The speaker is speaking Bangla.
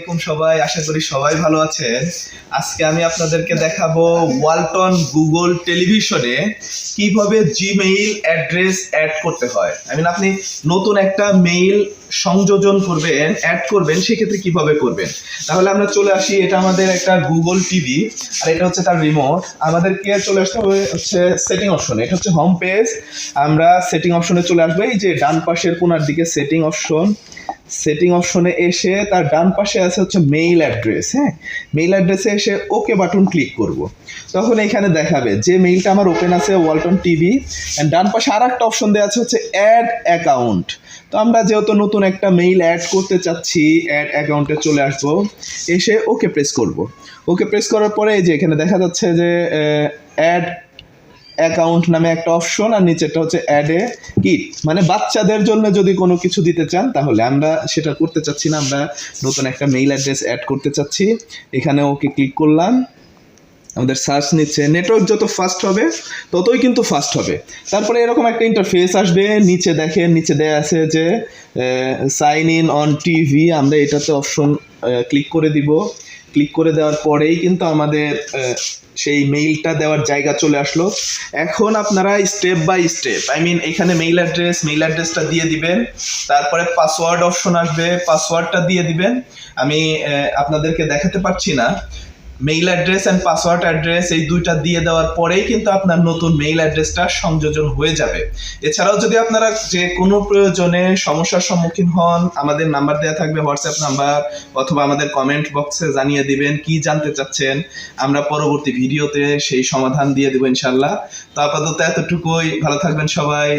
আলাইকুম সবাই, আশা করি সবাই ভালো আছেন। আজকে আমি আপনাদেরকে দেখাবো ওয়ালটন গুগল টেলিভিশনে কীভাবে জিমেইল অ্যাড্রেস অ্যাড করতে হয়। আই আপনি নতুন একটা মেইল সংযোজন করবেন, অ্যাড করবেন, সেক্ষেত্রে কীভাবে করবেন? তাহলে আমরা চলে আসি, এটা আমাদের একটা গুগল টিভি, আর এটা হচ্ছে তার রিমোট আমাদেরকে চলে আসতে হবে হচ্ছে সেটিং অপশনে এটা হচ্ছে হোম পেজ আমরা সেটিং অপশনে চলে আসব, এই যে ডান পাশের কোনার দিকে সেটিং অপশন সেটিং অপশনে এসে তার ডান পাশে আছে হচ্ছে মেইল অ্যাড্রেস হ্যাঁ? মেইল অ্যাড্রেসে এসে ওকে বাটন ক্লিক করব। তখন এখানে দেখাবে যে মেইলটা আমার ওপেন আছে ওয়ালটন টিভি অ্যান্ড ডান পাশে আর একটা অপশন দেওয়া আছে হচ্ছে অ্যাড অ্যাকাউন্ট তো আমরা যেহেতু নতুন একটা মেইল অ্যাড করতে চাচ্ছি অ্যাড অ্যাকাউন্টে চলে আসব, এসে ওকে প্রেস করব। ওকে প্রেস করার পরে যে এখানে দেখা যাচ্ছে যে অ্যাড অ্যাকাউন্ট নামে একটা অপশন আর নিচেরটা হচ্ছে অ্যাড এ কিট মানে বাচ্চাদের জন্য যদি কোনো কিছু দিতে চান, তাহলে আমরা সেটা করতে চাচ্ছি না। আমরা নতুন একটা মেইল অ্যাড্রেস অ্যাড করতে চাচ্ছি। এখানে ওকে ক্লিক করলাম। আমাদের সার্চ নিচ্ছে। নেটওয়ার্ক যত ফাস্ট হবে, ততই কিন্তু ফাস্ট হবে। তারপরে এরকম একটা ইন্টারফেস আসবে। নিচে দেখেন, নিচে দেয়া আছে যে সাইন ইন অন টিভি আমরা এটাতে অপশন ক্লিক করে দিব। ক্লিক করে দেওয়ার পরেই কিন্তু আমাদের সেই মেইলটা দেওয়ার জায়গা চলে আসলো। এখন আপনারা step by step I mean এখানে মেইল অ্যাড্রেস মেইল অ্যাড্রেসটা দিয়ে দিবেন। তারপরে পাসওয়ার্ড অপশন আসবে পাসওয়ার্ডটা দিয়ে দিবেন। আমি আপনাদেরকে দেখাতে পারছি না। Mail address and password address এই দুইটা দিয়ে দেওয়ার পরেই কিন্তু আপনার নতুন মেইল অ্যাড্রেসটা সংযোজন হয়ে যাবে। এছাড়াও যদি আপনারা যে কোনো প্রয়োজনে সমস্যার সম্মুখীন হন, আমাদের নাম্বার দেওয়া থাকবে হোয়াটসঅ্যাপ নাম্বার অথবা আমাদের কমেন্ট বক্সে জানিয়ে দিবেন কি জানতে চাচ্ছেন। আমরা পরবর্তী ভিডিওতে সেই সমাধান দিয়ে দেবো ইনশাল্লাহ তো আপাতত এতটুকুই। ভালো থাকবেন সবাই।